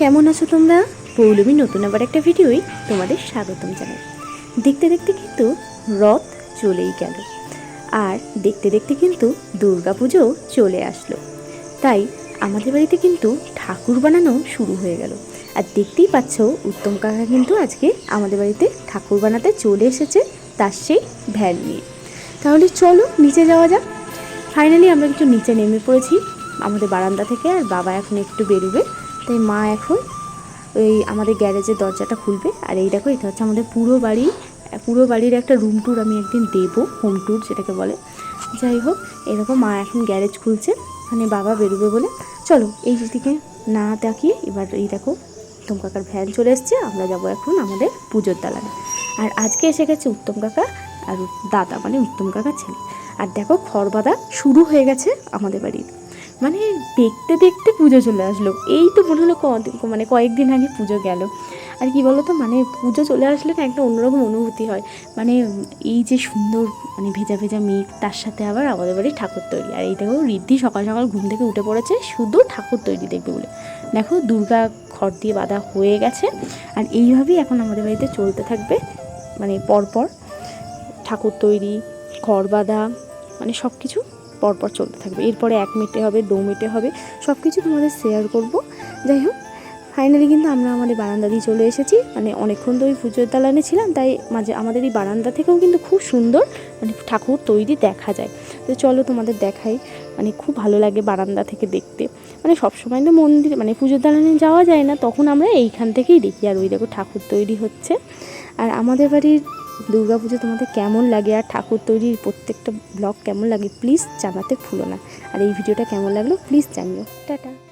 কেমন আছো তোমরা? পৌলমী, নতুন আবার একটা ভিডিওই তোমাদের স্বাগতম জানাই। দেখতে দেখতে কিন্তু রথ চলেই গেল। আর দেখতে দেখতে কিন্তু পুজো চলে আসলো। তাই আমাদের বাড়িতে কিন্তু ঠাকুর বানানো শুরু হয়ে গেল। আর দেখতেই পাচ্ছ, উত্তম কাকা কিন্তু আজকে আমাদের বাড়িতে ঠাকুর বানাতে চলে এসেছে তার সেই ভ্যান নিয়ে। তাহলে চলো নিচে যাওয়া যাক। ফাইনালি আমরা একটু নিচে নেমে পড়েছি। আমাদের বারান্দা থেকে আর বাবা এখন একটু বেরোবে। তাই মা এখন ওই আমাদের গ্যারেজের দরজাটা খুলবে। আর এই দেখো, এটা হচ্ছে আমাদের পুরো বাড়ি। পুরো বাড়ির একটা রুম ট্যুর আমি একদিন দেবো হোম ট্যুর যেটাকে বলে। যাই হোক, এরকম মা এখন গ্যারেজ খুলছে মানে বাবা বেরোবে বলে। চলো, এই দিকে না তাকিয়ে এবার এই দেখো, উত্তম কাকার ভ্যান চলে এসছে। আমরা যাব এখন আমাদের পুজোর দালানে। আর আজকে এসে গেছে উত্তম কাকা আর দাদা মানে উত্তম কাকার ছেলে। আর দেখো খড়বাদা শুরু হয়ে গেছে আমাদের বাড়ির। মানে দেখতে দেখতে পুজো চলে আসলো। এই তো মনে হলো মানে কয়েকদিন আগে পুজো গেল। আর কি বলো তো মানে পুজো চলে আসলে না একটা অন্যরকম অনুভূতি হয়। মানে এই যে সুন্দর মানে ভেজা ভেজা মেঘ, তার সাথে আবার আমাদের বাড়ির ঠাকুর তৈরি। আর এইটাকেও রিদ্ধি সকাল সকাল ঘুম থেকে উঠে পড়েছে, শুধু ঠাকুর তৈরি দেখবে বলে। দেখো, দুর্গা খড় দিয়ে বাঁধা হয়ে গেছে। আর এইভাবেই এখন আমাদের বাড়িতে চলতে থাকবে। মানে পরপর ঠাকুর তৈরি খড় বাঁধা মানে সব কিছু পরপর চলতে থাকবে। এরপরে এক মিটে হবে, দু মিটে হবে সব কিছু তোমাদের শেয়ার করব। যাই হোক ফাইনালি কিন্তু আমরা আমাদের বারান্দা দিয়ে চলে এসেছি। মানে অনেকক্ষণ তো ওই পুজোর দালানে ছিলাম, তাই মাঝে আমাদের এই বারান্দা থেকেও কিন্তু খুব সুন্দর মানে ঠাকুর তৈরি দেখা যায়। তো চলো তোমাদের দেখাই মানে খুব ভালো লাগে বারান্দা থেকে দেখতে। মানে সবসময় তো মন্দির মানে পুজোর দালানে যাওয়া যায় না, তখন আমরা এইখান থেকেই দেখি। আর ওই দেখো ঠাকুর তৈরি হচ্ছে। আর আমাদের বাড়ির পুজো তোমাদের কেমন লাগে আর ঠাকুর তৈরির প্রত্যেকটা ব্লগ কেমন লাগে প্লিজ জানাতে ভুলো না। আর এই ভিডিওটা কেমন লাগল প্লিজ জানিও। টাটা।